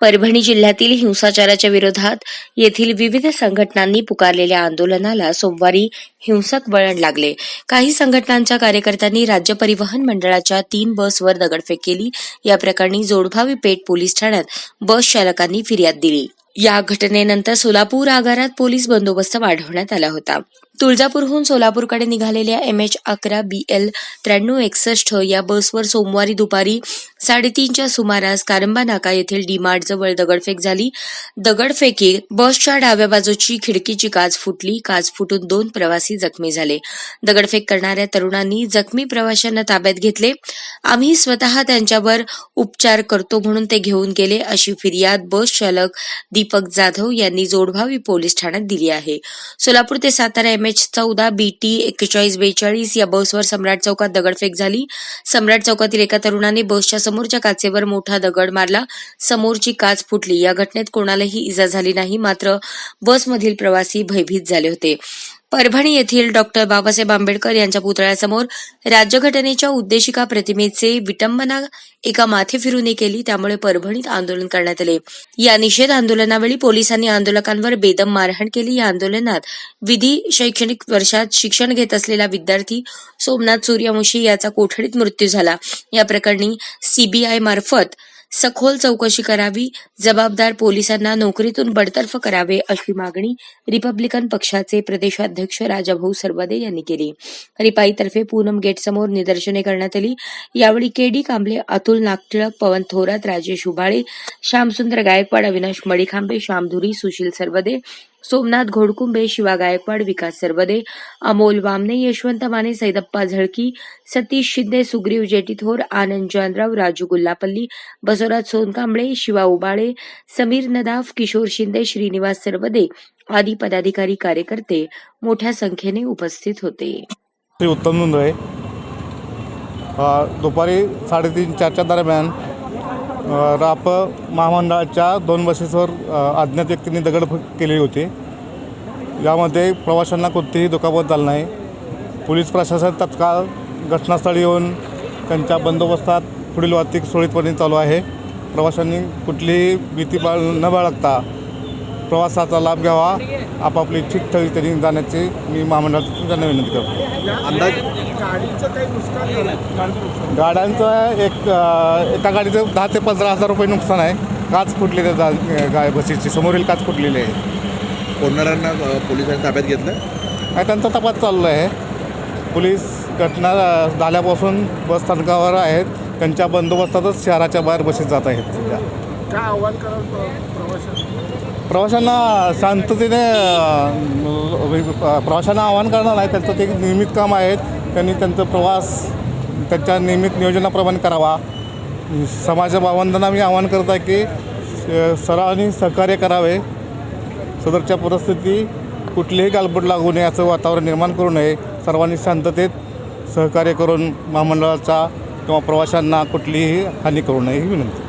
परभणी जिल्ह्यातील हिंसाचाराच्या विरोधात येथील विविध संघटनांनी पुकारलेल्या आंदोलनाला सोमवारी हिंसक वळण लागले. काही संघटनांच्या कार्यकर्त्यांनी राज्य परिवहन मंडळाच्या तीन बसवर दगडफेक केली. या प्रकरणी जोडभावी पेठ पोलीस ठाण्यात बस चालकांनी फिर्याद दिली. या घटनेनंतर सोलापूर आगारात पोलीस बंदोबस्त वाढवण्यात आला होता. तुळजापूरहून सोलापूरकडे निघालेल्या एम एच अकरा बी एल त्र्याण्णव एकसष्ट या बसवर सोमवारी दुपारी साडेतीनच्या सुमारास कारंबा नाका येथील डीमार्ट जवळ दगडफेक झाली. दगडफेकी बसच्या डाव्या बाजूची खिडकीची काच फुटली. काच फुटून दोन प्रवासी जखमी झाले. दगडफेक करणाऱ्या तरुणांनी जखमी प्रवाशांना ताब्यात घेतले. आम्ही स्वतः त्यांच्यावर उपचार करतो म्हणून ते घेऊन गेले अशी फिर्याद बस चालक दीपक जाधव यांनी जोडभावी पोलीस ठाण्यात दिली आहे. सोलापूर ते सातारा एम एच चौदा बी टी एक्केचाळीस बेचाळीस या बसवर सम्राट चौकात दगडफेक झाली. सम्राट चौकातील एका तरुणाने बसच्या समोरच्या काचेवर मोठा दगड मारला. समोरची काच फुटली. या घटनेत कोणालाही इजा झाली नाही मात्र बसमधील प्रवासी भयभीत झाले होते. परभणी येथील डॉक्टर बाबासाहेब आंबेडकर यांच्या पुतळ्यासमोर राज्यघटनेच्या उद्देशिका प्रतिमेचे विटंबना एका माथे फिरूने केली त्यामुळे परभणीत आंदोलन करण्यात आले. या निषेध आंदोलनावेळी पोलिसांनी आंदोलकांवर बेदम मारहाण केली. या आंदोलनात विधी शैक्षणिक वर्षात शिक्षण घेत असलेला विद्यार्थी सोमनाथ सूर्यवंशी याचा कोठडीत मृत्यू झाला. या प्रकरणी सीबीआय मार्फत सखोल चौकशी करावी जबाबदार पोलिसांना नोकरीतून बडतर्फ करावे अशी मागणी रिपब्लिकन पक्षाचे प्रदेशाध्यक्ष राजाभाऊ सरवदे यांनी केली. रिपाईतर्फे पूनम गेट समोर निदर्शने करण्यात आली. यावेळी के डी कांबळे अतुल नागटिळक पवन थोरात राजेश उभाळे श्यामसुंदर गायकवाड अविनाश मडिखांबे श्यामधुरी सुशील सरवदे सोमनाथ घोडकुंबे शिवा गायकवाड विकास सरवदे अमोल वामने यशवंत माने सैदप्पा झळकी सतीश शिंदे सुग्रीव जेटीथोर आनंद जानराव राजू गुल्लापल्ली बसवराज सोनकांबळे शिवा उबाळे समीर नदाफ किशोर शिंदे श्रीनिवास सरवदे आदी पदाधिकारी कार्यकर्ते मोठ्या संख्येने उपस्थित होते. उत्तम नोंदळे दुपारी साडेतीन चारच्या दरम्यान राप महामंडळाच्या दोन बसेसवर अज्ञात व्यक्तींनी दगडफेक केली होती. यामध्ये प्रवाशांना कोणतीही दुखापत झाली नाही. पोलीस प्रशासन तत्काळ घटनास्थळी येऊन त्यांच्या बंदोबस्तात पुढील वाहतूक सुरळीतपणे चालू आहे. प्रवाशांनी कुठलीही भीती बाळ न बाळगता प्रवासाचा लाभ घ्यावा. आपापली इच्छित स्थळी त्यांनी जाण्याची मी महामंडळातून त्यांना विनंती करतो. अंदाज? गाडीचं काही नुकसान झालं गाड्यांचं एक एका गाडीचं दहा ते पंधरा हजार रुपये नुकसान आहे. काच फुटली त्या गा- गाय बसीची. समोरील काच फुटलेली आहे. कोणाऱ्यांना अ, पोलिसांनी ताब्यात घेतलं? आणि त्यांचा तपास चालू आहे. पोलीस घटना झाल्यापासून बस स्थानकावर आहेत. त्यांच्या बंदोबस्तातच शहराच्या बाहेर बसेस जात आहेत सध्या. काय आव्हान कराल प्रवाशांना? प्रवाशांना शांततेने प्रवाशांना आवाहन करणार नाही त्यांचं ते नियमित काम आहेत त्यांनी त्यांचा प्रवास त्यांच्या नियमित नियोजनाप्रमाणे करावा. समाज मी आवाहन करत आहे की सरावानी सहकार्य करावे. सदरच्या परिस्थिती कुठलीही गालबोट लागू नये असं वातावरण निर्माण करू नये. सर्वांनी शांततेत सहकार्य करून महामंडळाचा किंवा प्रवाशांना कुठलीही हानी करू नये ही विनंती.